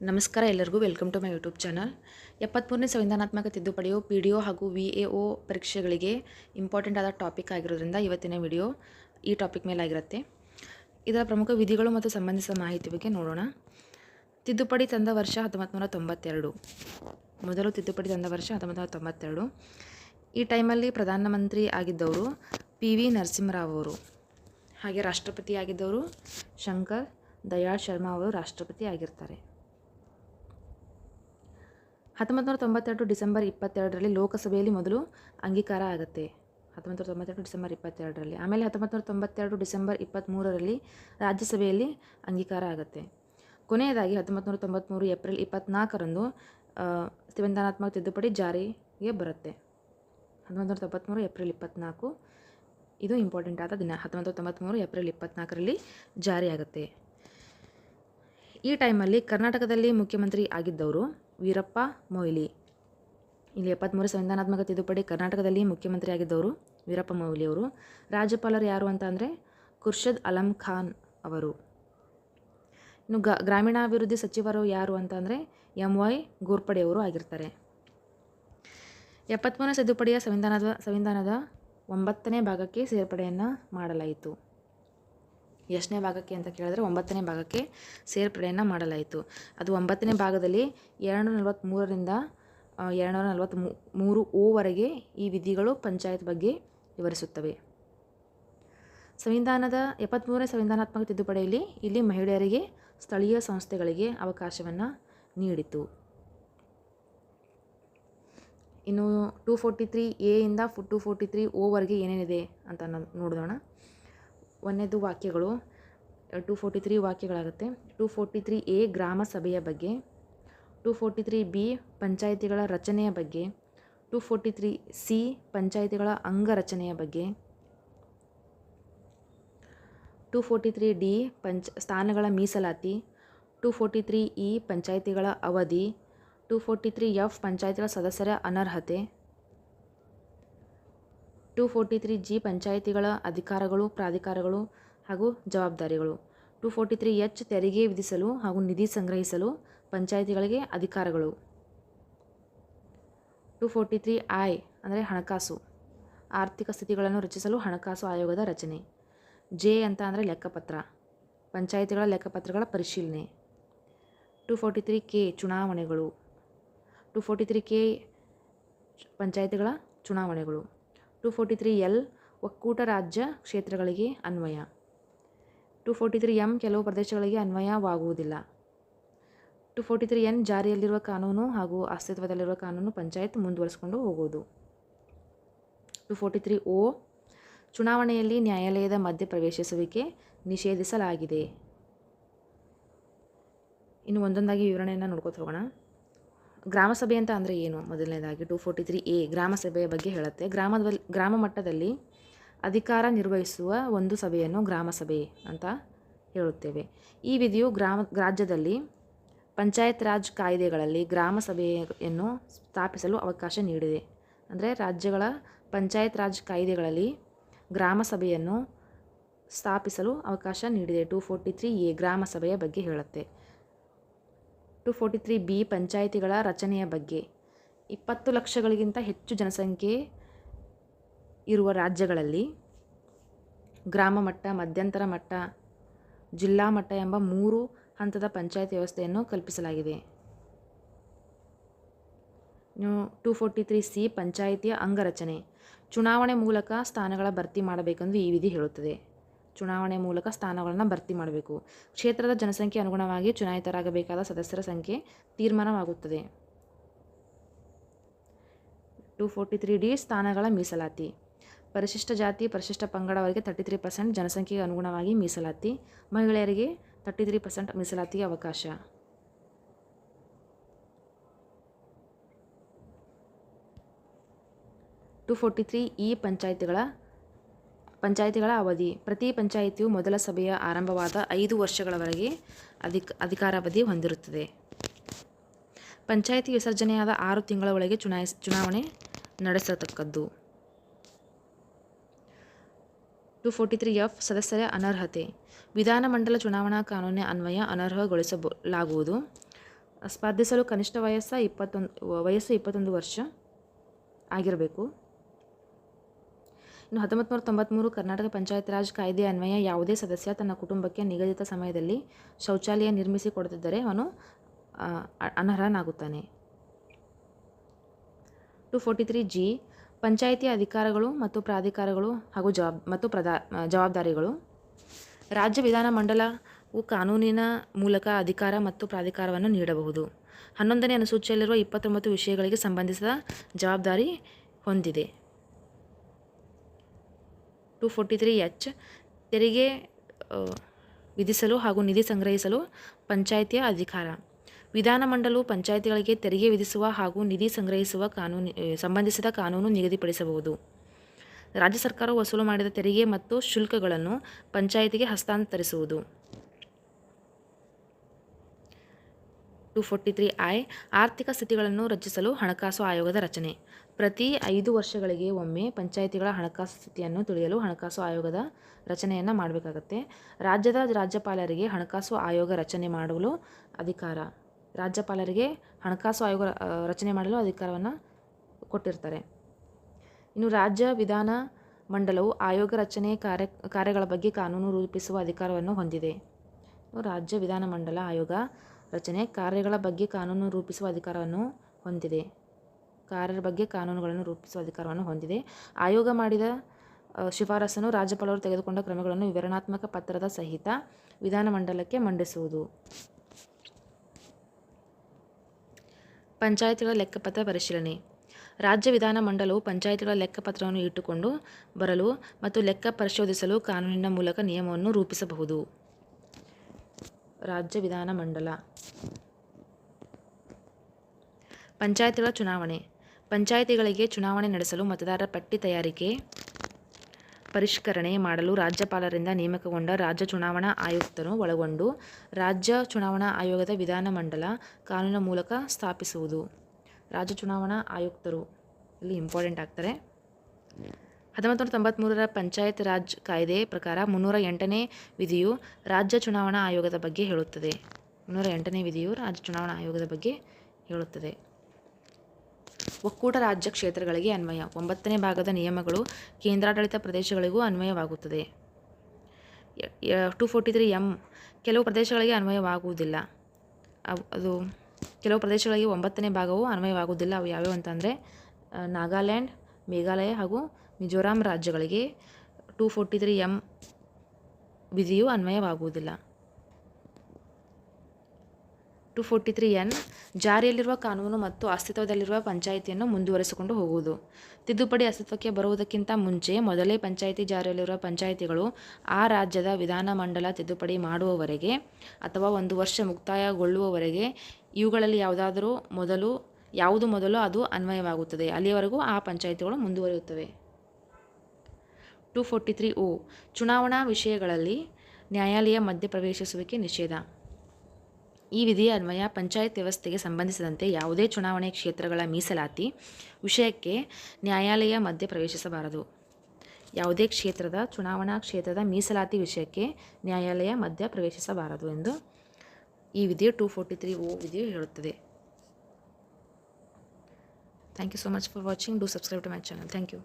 ನಮಸ್ಕಾರ ಎಲ್ಲರಿಗೂ. Welcome to my YouTube channel ಎಪ್ಪತ್ತ್ಮೂರನೇ ಸಂವಿಧಾನಾತ್ಮಕ ತಿದ್ದುಪಡಿಯು ಪಿ ಡಿ ಒ ಹಾಗೂ ವಿ ಎ ಒ ಪರೀಕ್ಷೆಗಳಿಗೆ ಇಂಪಾರ್ಟೆಂಟ್ ಆದ ಟಾಪಿಕ್ ಆಗಿರೋದ್ರಿಂದ ಇವತ್ತಿನ ವಿಡಿಯೋ ಈ ಟಾಪಿಕ್ ಮೇಲಾಗಿರುತ್ತೆ. ಇದರ ಪ್ರಮುಖ ವಿಧಿಗಳು ಮತ್ತು ಸಂಬಂಧಿಸಿದ ಮಾಹಿತಿ ಬಗ್ಗೆ ನೋಡೋಣ. ತಿದ್ದುಪಡಿ ತಂದ ವರ್ಷ ಹತ್ತೊಂಬತ್ತು ನೂರ ತೊಂಬತ್ತೆರಡು. ಮೊದಲು ತಿದ್ದುಪಡಿ ತಂದ ವರ್ಷ ಹತ್ತೊಂಬತ್ತು ನೂರ ತೊಂಬತ್ತೆರಡು. ಈ ಟೈಮಲ್ಲಿ ಪ್ರಧಾನಮಂತ್ರಿ ಆಗಿದ್ದವರು ಪಿ ವಿ ನರಸಿಂಹರಾವ್ ಅವರು. ಹಾಗೆ ರಾಷ್ಟ್ರಪತಿ ಆಗಿದ್ದವರು ಶಂಕರ್ ದಯಾಳ್ ಶರ್ಮಾ ಅವರು ರಾಷ್ಟ್ರಪತಿ ಆಗಿರ್ತಾರೆ. ಹತ್ತೊಂಬತ್ತು ನೂರ ತೊಂಬತ್ತೆರಡು ಡಿಸೆಂಬರ್ ಇಪ್ಪತ್ತೆರಡರಲ್ಲಿ ಲೋಕಸಭೆಯಲ್ಲಿ ಮೊದಲು ಅಂಗೀಕಾರ ಆಗುತ್ತೆ. ಹತ್ತೊಂಬತ್ತು ನೂರ ತೊಂಬತ್ತೆರಡು ಡಿಸೆಂಬರ್ ಇಪ್ಪತ್ತೆರಡರಲ್ಲಿ. ಆಮೇಲೆ ಹತ್ತೊಂಬತ್ತು ನೂರ ತೊಂಬತ್ತೆರಡು ಡಿಸೆಂಬರ್ ಇಪ್ಪತ್ತ್ಮೂರರಲ್ಲಿ ರಾಜ್ಯಸಭೆಯಲ್ಲಿ ಅಂಗೀಕಾರ ಆಗುತ್ತೆ. ಕೊನೆಯದಾಗಿ ಹತ್ತೊಂಬತ್ತು ನೂರ ತೊಂಬತ್ತ್ಮೂರು ಏಪ್ರಿಲ್ ಇಪ್ಪತ್ತ್ನಾಲ್ಕರಂದು ಸಂವಿಧಾನಾತ್ಮಕ ತಿದ್ದುಪಡಿ ಜಾರಿಗೆ ಬರುತ್ತೆ. ಹತ್ತೊಂಬತ್ತು ನೂರ ತೊಂಬತ್ತ್ಮೂರು ಏಪ್ರಿಲ್ ಇಪ್ಪತ್ತ್ನಾಲ್ಕು ಇದು ಇಂಪಾರ್ಟೆಂಟ್ ಆದ ದಿನ. ಹತ್ತೊಂಬತ್ತು ತೊಂಬತ್ತ್ಮೂರು ಏಪ್ರಿಲ್ ಇಪ್ಪತ್ತ್ನಾಲ್ಕರಲ್ಲಿ ಜಾರಿಯಾಗುತ್ತೆ. ಈ ಟೈಮಲ್ಲಿ ಕರ್ನಾಟಕದಲ್ಲಿ ಮುಖ್ಯಮಂತ್ರಿ ಆಗಿದ್ದವರು ವೀರಪ್ಪ ಮೊಯ್ಲಿ. ಇಲ್ಲಿ ಎಪ್ಪತ್ತ್ಮೂರು ಸಂವಿಧಾನಾತ್ಮಕ ತಿದ್ದುಪಡಿ ಕರ್ನಾಟಕದಲ್ಲಿ ಮುಖ್ಯಮಂತ್ರಿ ಆಗಿದ್ದವರು ವೀರಪ್ಪ ಮೊಯ್ಲಿ ಅವರು. ರಾಜ್ಯಪಾಲರು ಯಾರು ಅಂತ ಅಂದರೆ ಖುರ್ಷದ್ ಅಲಂ ಖಾನ್ ಅವರು. ಇನ್ನು ಗ, ಗ್ರಾಮೀಣಾಭಿವೃದ್ಧಿ ಸಚಿವರು ಯಾರು ಅಂತ ಅಂದರೆ ಎಂ ವೈ ಗೋರ್ಪಡೆ ಅವರು ಆಗಿರ್ತಾರೆ. ಎಪ್ಪತ್ತ್ಮೂರನೇ ತಿದ್ದುಪಡಿಯ ಸಂವಿಧಾನದ ಸಂವಿಧಾನದ ಒಂಬತ್ತನೇ ಭಾಗಕ್ಕೆ ಸೇರ್ಪಡೆಯನ್ನು ಮಾಡಲಾಯಿತು. ಎಷ್ಟನೇ ಭಾಗಕ್ಕೆ ಅಂತ ಕೇಳಿದ್ರೆ ಒಂಬತ್ತನೇ ಭಾಗಕ್ಕೆ ಸೇರ್ಪಡೆಯನ್ನು ಮಾಡಲಾಯಿತು. ಅದು ಒಂಬತ್ತನೇ ಭಾಗದಲ್ಲಿ ಎರಡು ನಲವತ್ತ್ಮೂರರಿಂದ ಎರಡುನೂರ ನಲವತ್ತ್ ಮೂರು ಓವರೆಗೆ ಈ ವಿಧಿಗಳು ಪಂಚಾಯತ್ ಬಗ್ಗೆ ವಿವರಿಸುತ್ತವೆ. ಸಂವಿಧಾನದ ಎಪ್ಪತ್ತ್ಮೂರನೇ ಸಂವಿಧಾನಾತ್ಮಕ ತಿದ್ದುಪಡಿಯಲ್ಲಿ ಇಲ್ಲಿ ಮಹಿಳೆಯರಿಗೆ ಸ್ಥಳೀಯ ಸಂಸ್ಥೆಗಳಿಗೆ ಅವಕಾಶವನ್ನು ನೀಡಿತು. ಇನ್ನು ಟೂ ಫೋರ್ಟಿ ತ್ರೀ ಎ ಇಂದ ಫು ಟೂ ಫೋರ್ಟಿ ತ್ರೀ ಓವರೆಗೆ ಏನೇನಿದೆ ಅಂತ ನೋಡೋಣ ಒಂದನೇದು ವಾಕ್ಯಗಳು ಟೂ ಫೋರ್ಟಿ ತ್ರೀ ವಾಕ್ಯಗಳಾಗುತ್ತೆ. ಟೂ ಫೋರ್ಟಿ ತ್ರೀ ಎ ಗ್ರಾಮ ಸಭೆಯ ಬಗ್ಗೆ ಟೂ ಫೋರ್ಟಿ ತ್ರೀ ಬಿ ಪಂಚಾಯಿತಿಗಳ ರಚನೆಯ ಬಗ್ಗೆ ಟೂ ಫೋರ್ಟಿ ತ್ರೀ ಸಿ ಪಂಚಾಯಿತಿಗಳ ಅಂಗರಚನೆಯ ಬಗ್ಗೆ ಟೂ ಫೋರ್ಟಿ ತ್ರೀ ಡಿ ಪಂಚ, ಸ್ಥಾನಗಳ ಮೀಸಲಾತಿ ಟೂ ಫೋರ್ಟಿ ತ್ರೀ ಇ ಪಂಚಾಯಿತಿಗಳ ಅವಧಿ ಟೂ ಫೋರ್ಟಿ ತ್ರೀ ಎಫ್ ಪಂಚಾಯಿತಿಗಳ ಸದಸ್ಯರ ಅನರ್ಹತೆ ಟೂ ಫೋರ್ಟಿ ತ್ರೀ ಜಿ ಪಂಚಾಯಿತಿಗಳ ಅಧಿಕಾರಗಳು, ಪ್ರಾಧಿಕಾರಗಳು ಹಾಗೂ ಜವಾಬ್ದಾರಿಗಳು. ಟೂ ಫೋರ್ಟಿ ತ್ರೀ ಎಚ್ ತೆರಿಗೆ ವಿಧಿಸಲು ಹಾಗೂ ನಿಧಿ ಸಂಗ್ರಹಿಸಲು ಪಂಚಾಯಿತಿಗಳಿಗೆ ಅಧಿಕಾರಗಳು. ಟೂ ಫೋರ್ಟಿ ತ್ರೀ ಐ ಅಂದರೆ ಹಣಕಾಸು. ಆರ್ಥಿಕ ಸ್ಥಿತಿಗಳನ್ನು ರಚಿಸಲು ಹಣಕಾಸು ಆಯೋಗದ ರಚನೆ. ಜೆ ಅಂತ ಅಂದರೆ ಲೆಕ್ಕಪತ್ರ. ಪಂಚಾಯಿತಿಗಳ ಲೆಕ್ಕಪತ್ರಗಳ ಪರಿಶೀಲನೆ. ಟೂ ಫೋರ್ಟಿ ತ್ರೀ ಕೆ ಚುನಾವಣೆಗಳು. ಟೂ ಫೋರ್ಟಿ ತ್ರೀ ಕೆ ಪಂಚಾಯಿತಿಗಳ ಚುನಾವಣೆಗಳು. ಟೂ ಫೋರ್ಟಿ ತ್ರೀ ಎಲ್ ಒಕ್ಕೂಟ ರಾಜ್ಯ ಕ್ಷೇತ್ರಗಳಿಗೆ ಅನ್ವಯ. ಟೂ ಫೋರ್ಟಿ ತ್ರೀ ಎಂ ಕೆಲವು ಪ್ರದೇಶಗಳಿಗೆ ಅನ್ವಯವಾಗುವುದಿಲ್ಲ. ಟು ಫೋರ್ಟಿ ತ್ರೀ ಎನ್ ಜಾರಿಯಲ್ಲಿರುವ ಕಾನೂನು ಹಾಗೂ ಅಸ್ತಿತ್ವದಲ್ಲಿರುವ ಕಾನೂನು ಪಂಚಾಯತ್ ಮುಂದುವರಿಸಿಕೊಂಡು ಹೋಗುವುದು. ಟು ಫೋರ್ಟಿ ತ್ರೀ ಓ ಚುನಾವಣೆಯಲ್ಲಿ ನ್ಯಾಯಾಲಯದ ಮಧ್ಯ ಪ್ರವೇಶಿಸುವಿಕೆ ನಿಷೇಧಿಸಲಾಗಿದೆ. ಇನ್ನು ಒಂದೊಂದಾಗಿ ವಿವರಣೆಯನ್ನು ನೋಡ್ಕೊತ ಹೋಗೋಣ. ಗ್ರಾಮಸಭೆ ಅಂತ ಅಂದರೆ ಏನು? ಮೊದಲನೇದಾಗಿ ಟೂ ಫೋರ್ಟಿ ತ್ರೀ ಎ ಗ್ರಾಮಸಭೆಯ ಬಗ್ಗೆ ಹೇಳುತ್ತೆ. ಗ್ರಾಮದಲ್ಲಿ ಗ್ರಾಮ ಮಟ್ಟದಲ್ಲಿ ಅಧಿಕಾರ ನಿರ್ವಹಿಸುವ ಒಂದು ಸಭೆಯನ್ನು ಗ್ರಾಮಸಭೆ ಅಂತ ಹೇಳುತ್ತೇವೆ. ಈ ವಿಧಿಯು ಗ್ರಾಮ, ರಾಜ್ಯದಲ್ಲಿ ಪಂಚಾಯತ್ ರಾಜ್ ಕಾಯ್ದೆಗಳಲ್ಲಿ ಗ್ರಾಮ ಸಭೆಯನ್ನು ಸ್ಥಾಪಿಸಲು ಅವಕಾಶ ನೀಡಿದೆ. ಅಂದರೆ ರಾಜ್ಯಗಳ ಪಂಚಾಯತ್ ರಾಜ್ ಕಾಯ್ದೆಗಳಲ್ಲಿ ಗ್ರಾಮ ಸಭೆಯನ್ನು ಸ್ಥಾಪಿಸಲು ಅವಕಾಶ ನೀಡಿದೆ. ಟು ಫೋರ್ಟಿ ತ್ರೀ ಎ ಗ್ರಾಮ ಸಭೆಯ ಬಗ್ಗೆ ಹೇಳುತ್ತೆ. ಟು ಫೋರ್ಟಿ ತ್ರೀ ಬಿ ಪಂಚಾಯಿತಿಗಳ ರಚನೆಯ ಬಗ್ಗೆ. ಇಪ್ಪತ್ತು ಲಕ್ಷಗಳಿಗಿಂತ ಹೆಚ್ಚು ಜನಸಂಖ್ಯೆ ಇರುವ ರಾಜ್ಯಗಳಲ್ಲಿ ಗ್ರಾಮ ಮಟ್ಟ, ಮಧ್ಯಂತರ ಮಟ್ಟ, ಜಿಲ್ಲಾ ಮಟ್ಟ ಎಂಬ ಮೂರು ಹಂತದ ಪಂಚಾಯತ್ ವ್ಯವಸ್ಥೆಯನ್ನು ಕಲ್ಪಿಸಲಾಗಿದೆ. ಟು ಫೋರ್ಟಿ ತ್ರೀ ಸಿ ಪಂಚಾಯಿತಿಯ ಅಂಗರಚನೆ. ಚುನಾವಣೆ ಮೂಲಕ ಸ್ಥಾನಗಳ ಭರ್ತಿ ಮಾಡಬೇಕೆಂದು ಈ ವಿಧಿ ಹೇಳುತ್ತದೆ. ಚುನಾವಣೆ ಮೂಲಕ ಸ್ಥಾನಗಳನ್ನು ಭರ್ತಿ ಮಾಡಬೇಕು. ಕ್ಷೇತ್ರದ ಜನಸಂಖ್ಯೆ ಅನುಗುಣವಾಗಿ ಚುನಾಯಿತರಾಗಬೇಕಾದ ಸದಸ್ಯರ ಸಂಖ್ಯೆ ತೀರ್ಮಾನವಾಗುತ್ತದೆ. ಟು ಫೋರ್ಟಿ ತ್ರೀ ಡಿ ಸ್ಥಾನಗಳ ಮೀಸಲಾತಿ. ಪರಿಶಿಷ್ಟ ಜಾತಿ, ಪರಿಶಿಷ್ಟ ಪಂಗಡವರಿಗೆ ತರ್ಟಿ ತ್ರೀ ಪರ್ಸೆಂಟ್ ಜನಸಂಖ್ಯೆಗೆ ಅನುಗುಣವಾಗಿ ಮೀಸಲಾತಿ. ಮಹಿಳೆಯರಿಗೆ ತರ್ಟಿ ತ್ರೀ ಪರ್ಸೆಂಟ್ ಮೀಸಲಾತಿಗೆ ಅವಕಾಶ. ಟು ಫೋರ್ಟಿ ತ್ರೀ ಇ ಪಂಚಾಯಿತಿಗಳ ಪಂಚಾಯಿತಿಗಳ ಅವಧಿ. ಪ್ರತಿ ಪಂಚಾಯಿತಿಯು ಮೊದಲ ಸಭೆಯ ಆರಂಭವಾದ ಐದು ವರ್ಷಗಳವರೆಗೆ ಅಧಿಕ, ಅಧಿಕಾರಾವಧಿ ಹೊಂದಿರುತ್ತದೆ. ಪಂಚಾಯಿತಿ ವಿಸರ್ಜನೆಯಾದ ಆರು ತಿಂಗಳ ಒಳಗೆ ಚುನಾವಣೆ ನಡೆಸತಕ್ಕದ್ದು. ಟು ಫೋರ್ಟಿ ತ್ರೀ ಎಫ್ ಸದಸ್ಯರ ಅನರ್ಹತೆ. ವಿಧಾನಮಂಡಲ ಚುನಾವಣಾ ಕಾನೂನಿನ ಅನ್ವಯ ಅನರ್ಹಗೊಳಿಸಲಾಗುವುದು ಸ್ಪರ್ಧಿಸಲು ಕನಿಷ್ಠ ವಯಸ್ಸ ಇಪ್ಪತ್ತೊಂದು, ವಯಸ್ಸು ಇಪ್ಪತ್ತೊಂದು ವರ್ಷ ಆಗಿರಬೇಕು. ಇನ್ನು ಹತ್ತೊಂಬತ್ತು ನೂರ ತೊಂಬತ್ತ್ಮೂರು ಕರ್ನಾಟಕ ಪಂಚಾಯತ್ ರಾಜ್ ಕಾಯ್ದೆ ಅನ್ವಯ ಯಾವುದೇ ಸದಸ್ಯ ತನ್ನ ಕುಟುಂಬಕ್ಕೆ ನಿಗದಿತ ಸಮಯದಲ್ಲಿ ಶೌಚಾಲಯ ನಿರ್ಮಿಸಿ ಕೊಡದಿದ್ದರೆ ಅವನು ಅನರ್ಹನಾಗುತ್ತಾನೆ. ಟು ಫೋರ್ಟಿ ತ್ರೀ ಜಿ, ಪಂಚಾಯಿತಿ ಅಧಿಕಾರಗಳು ಮತ್ತು ಪ್ರಾಧಿಕಾರಗಳು ಹಾಗೂ ಜವಾಬ್, ಮತ್ತು ಪ್ರದಾ ಜವಾಬ್ದಾರಿಗಳು. ರಾಜ್ಯ ವಿಧಾನ ಮಂಡಲವು ಕಾನೂನಿನ ಮೂಲಕ ಅಧಿಕಾರ ಮತ್ತು ಪ್ರಾಧಿಕಾರವನ್ನು ನೀಡಬಹುದು. ಹನ್ನೊಂದನೇ ಅನುಸೂಚಿಯಲ್ಲಿರುವ ಇಪ್ಪತ್ತೊಂಬತ್ತು ವಿಷಯಗಳಿಗೆ ಸಂಬಂಧಿಸಿದ ಜವಾಬ್ದಾರಿ ಹೊಂದಿದೆ. ಟು ಫೋರ್ಟಿ ತ್ರೀ ಎಚ್ ತೆರಿಗೆ ವಿಧಿಸಲು ಹಾಗೂ ನಿಧಿ ಸಂಗ್ರಹಿಸಲು ಪಂಚಾಯಿತಿಯ ಅಧಿಕಾರ. ವಿಧಾನಮಂಡಲವು ಪಂಚಾಯಿತಿಗಳಿಗೆ ತೆರಿಗೆ ವಿಧಿಸುವ ಹಾಗೂ ನಿಧಿ ಸಂಗ್ರಹಿಸುವ ಕಾನೂನು ಸಂಬಂಧಿಸಿದ ಕಾನೂನು ನಿಗದಿಪಡಿಸಬಹುದು. ರಾಜ್ಯ ಸರ್ಕಾರವು ವಸೂಲು ಮಾಡಿದ ತೆರಿಗೆ ಮತ್ತು ಶುಲ್ಕಗಳನ್ನು ಪಂಚಾಯಿತಿಗೆ ಹಸ್ತಾಂತರಿಸುವುದು. ಟು ಫೋರ್ಟಿ ತ್ರೀ ಐ ಆರ್ಥಿಕ ಸ್ಥಿತಿಗಳನ್ನು ರಚಿಸಲು ಹಣಕಾಸು ಆಯೋಗದ ರಚನೆ. ಪ್ರತಿ ಐದು ವರ್ಷಗಳಿಗೆ ಒಮ್ಮೆ ಪಂಚಾಯಿತಿಗಳ ಹಣಕಾಸು ಸ್ಥಿತಿಯನ್ನು ತಿಳಿಯಲು ಹಣಕಾಸು ಆಯೋಗದ ರಚನೆಯನ್ನು ಮಾಡಬೇಕಾಗತ್ತೆ. ರಾಜ್ಯದ ರಾಜ್ಯಪಾಲರಿಗೆ ಹಣಕಾಸು ಆಯೋಗ ರಚನೆ ಮಾಡಲು ಅಧಿಕಾರ. ರಾಜ್ಯಪಾಲರಿಗೆ ಹಣಕಾಸು ಆಯೋಗ ರಚನೆ ಮಾಡಲು ಅಧಿಕಾರವನ್ನು ಕೊಟ್ಟಿರ್ತಾರೆ. ಇನ್ನು ರಾಜ್ಯ ವಿಧಾನ ಮಂಡಲವು ಆಯೋಗ ರಚನೆ ಕಾರ್ಯ, ಕಾರ್ಯಗಳ ಬಗ್ಗೆ ಕಾನೂನು ರೂಪಿಸುವ ಅಧಿಕಾರವನ್ನು ಹೊಂದಿದೆ. ರಾಜ್ಯ ವಿಧಾನ ಮಂಡಲ ಆಯೋಗ ರಚನೆ ಕಾರ್ಯಗಳ ಬಗ್ಗೆ ಕಾನೂನು ರೂಪಿಸುವ ಅಧಿಕಾರವನ್ನು ಹೊಂದಿದೆ. ಕಾರ್ಯದ ಬಗ್ಗೆ ಕಾನೂನುಗಳನ್ನು ರೂಪಿಸುವ ಅಧಿಕಾರವನ್ನು ಹೊಂದಿದೆ. ಆಯೋಗ ಮಾಡಿದ ಶಿಫಾರಸನ್ನು ರಾಜ್ಯಪಾಲರು ತೆಗೆದುಕೊಂಡ ಕ್ರಮಗಳನ್ನು ವಿವರಣಾತ್ಮಕ ಪತ್ರದ ಸಹಿತ ವಿಧಾನಮಂಡಲಕ್ಕೆ ಮಂಡಿಸುವುದು. ಪಂಚಾಯತ್ಗಳ ಲೆಕ್ಕಪತ್ರ ಪರಿಶೀಲನೆ. ರಾಜ್ಯ ವಿಧಾನಮಂಡಲವು ಪಂಚಾಯತ್ಗಳ ಲೆಕ್ಕಪತ್ರವನ್ನು ಇಟ್ಟುಕೊಂಡು ಬರಲು ಮತ್ತು ಲೆಕ್ಕ ಪರಿಶೋಧಿಸಲು ಕಾನೂನಿನ ಮೂಲಕ ನಿಯಮವನ್ನು ರೂಪಿಸಬಹುದು. ರಾಜ್ಯ ವಿಧಾನ ಮಂಡಲ ಪಂಚಾಯತ್ಗಳ ಚುನಾವಣೆ. ಪಂಚಾಯಿತಿಗಳಿಗೆ ಚುನಾವಣೆ ನಡೆಸಲು ಮತದಾರರ ಪಟ್ಟಿ ತಯಾರಿಕೆ ಪರಿಷ್ಕರಣೆ ಮಾಡಲು ರಾಜ್ಯಪಾಲರಿಂದ ನೇಮಕಗೊಂಡ ರಾಜ್ಯ ಚುನಾವಣಾ ಆಯುಕ್ತರು ಒಳಗೊಂಡು ರಾಜ್ಯ ಚುನಾವಣಾ ಆಯೋಗದ ವಿಧಾನ ಮಂಡಲ ಕಾನೂನಿನ ಮೂಲಕ ಸ್ಥಾಪಿಸುವುದು. ರಾಜ್ಯ ಚುನಾವಣಾ ಆಯುಕ್ತರು. ಇಲ್ಲಿ ಇಂಪಾರ್ಟೆಂಟ್ ಆಗ್ತಾರೆ. ಹತ್ತೊಂಬತ್ತು ನೂರ ತೊಂಬತ್ತ್ಮೂರರ ಪಂಚಾಯತ್ ರಾಜ್ ಕಾಯ್ದೆ ಪ್ರಕಾರ ಮುನ್ನೂರ ಎಂಟನೇ ವಿಧಿಯು ರಾಜ್ಯ ಚುನಾವಣಾ ಆಯೋಗದ ಬಗ್ಗೆ ಹೇಳುತ್ತದೆ. ಮುನ್ನೂರ ಎಂಟನೇ ವಿಧಿಯು ರಾಜ್ಯ ಚುನಾವಣಾ ಆಯೋಗದ ಬಗ್ಗೆ ಹೇಳುತ್ತದೆ. ಒಕ್ಕೂಟ ರಾಜ್ಯ ಕ್ಷೇತ್ರಗಳಿಗೆ ಅನ್ವಯ. ಒಂಬತ್ತನೇ ಭಾಗದ ನಿಯಮಗಳು ಕೇಂದ್ರಾಡಳಿತ ಪ್ರದೇಶಗಳಿಗೂ ಅನ್ವಯವಾಗುತ್ತದೆ. ಟು ಫೋರ್ಟಿ ತ್ರೀ ಎಂ ಕೆಲವು ಪ್ರದೇಶಗಳಿಗೆ ಅನ್ವಯವಾಗುವುದಿಲ್ಲ. ಅದು ಕೆಲವು ಪ್ರದೇಶಗಳಿಗೆ ಒಂಬತ್ತನೇ ಭಾಗವು ಅನ್ವಯವಾಗುವುದಿಲ್ಲ. ಅವು ಯಾವ್ಯಾವು ಅಂತಂದರೆ ನಾಗಾಲ್ಯಾಂಡ್ ಮೇಘಾಲಯ ಹಾಗೂ ಮಿಜೋರಾಂ ರಾಜ್ಯಗಳಿಗೆ ಟೂ ಫೋರ್ಟಿ ತ್ರೀ ಎಂ ವಿಧಿಯು ಅನ್ವಯವಾಗುವುದಿಲ್ಲ. ಟು ಫೋರ್ಟಿ ತ್ರೀ ಎನ್ ಜಾರಿಯಲ್ಲಿರುವ ಕಾನೂನು ಮತ್ತು ಅಸ್ತಿತ್ವದಲ್ಲಿರುವ ಪಂಚಾಯಿತಿಯನ್ನು ಮುಂದುವರಿಸಿಕೊಂಡು ಹೋಗುವುದು. ತಿದ್ದುಪಡಿ ಅಸ್ತಿತ್ವಕ್ಕೆ ಬರುವುದಕ್ಕಿಂತ ಮುಂಚೆ ಮೊದಲೇ ಪಂಚಾಯಿತಿ ಜಾರಿಯಲ್ಲಿರುವ ಪಂಚಾಯಿತಿಗಳು ಆ ರಾಜ್ಯದ ವಿಧಾನಮಂಡಲ ತಿದ್ದುಪಡಿ ಮಾಡುವವರೆಗೆ ಅಥವಾ ಒಂದು ವರ್ಷ ಮುಕ್ತಾಯಗೊಳ್ಳುವವರೆಗೆ ಇವುಗಳಲ್ಲಿ ಯಾವುದಾದರೂ ಮೊದಲು ಯಾವುದು ಮೊದಲು ಅದು ಅನ್ವಯವಾಗುತ್ತದೆ. ಅಲ್ಲಿಯವರೆಗೂ ಆ ಪಂಚಾಯಿತಿಗಳು ಮುಂದುವರಿಯುತ್ತವೆ. ಟು ಫೋರ್ಟಿ ತ್ರೀ ಓ, ಚುನಾವಣಾ ವಿಷಯಗಳಲ್ಲಿ ನ್ಯಾಯಾಲಯ ಮಧ್ಯಪ್ರವೇಶಿಸುವಿಕೆ ನಿಷೇಧ. ಈ ವಿಧಿಯ ಅನ್ವಯ ಪಂಚಾಯತ್ ವ್ಯವಸ್ಥೆಗೆ ಸಂಬಂಧಿಸಿದಂತೆ ಯಾವುದೇ ಚುನಾವಣೆ ಕ್ಷೇತ್ರಗಳ ಮೀಸಲಾತಿ ವಿಷಯಕ್ಕೆ ನ್ಯಾಯಾಲಯ ಮಧ್ಯಪ್ರವೇಶಿಸಬಾರದು ಯಾವುದೇ ಕ್ಷೇತ್ರದ, ಚುನಾವಣಾ ಕ್ಷೇತ್ರದ ಮೀಸಲಾತಿ ವಿಷಯಕ್ಕೆ ನ್ಯಾಯಾಲಯ ಮಧ್ಯ ಪ್ರವೇಶಿಸಬಾರದು ಎಂದು ಈ ವಿಧಿಯು ಟೂ ಫೋರ್ಟಿ ತ್ರೀ ಓ ವಿಧಿಯು ಹೇಳುತ್ತದೆ. Thank you so much for watching. Do subscribe to my channel. Thank you.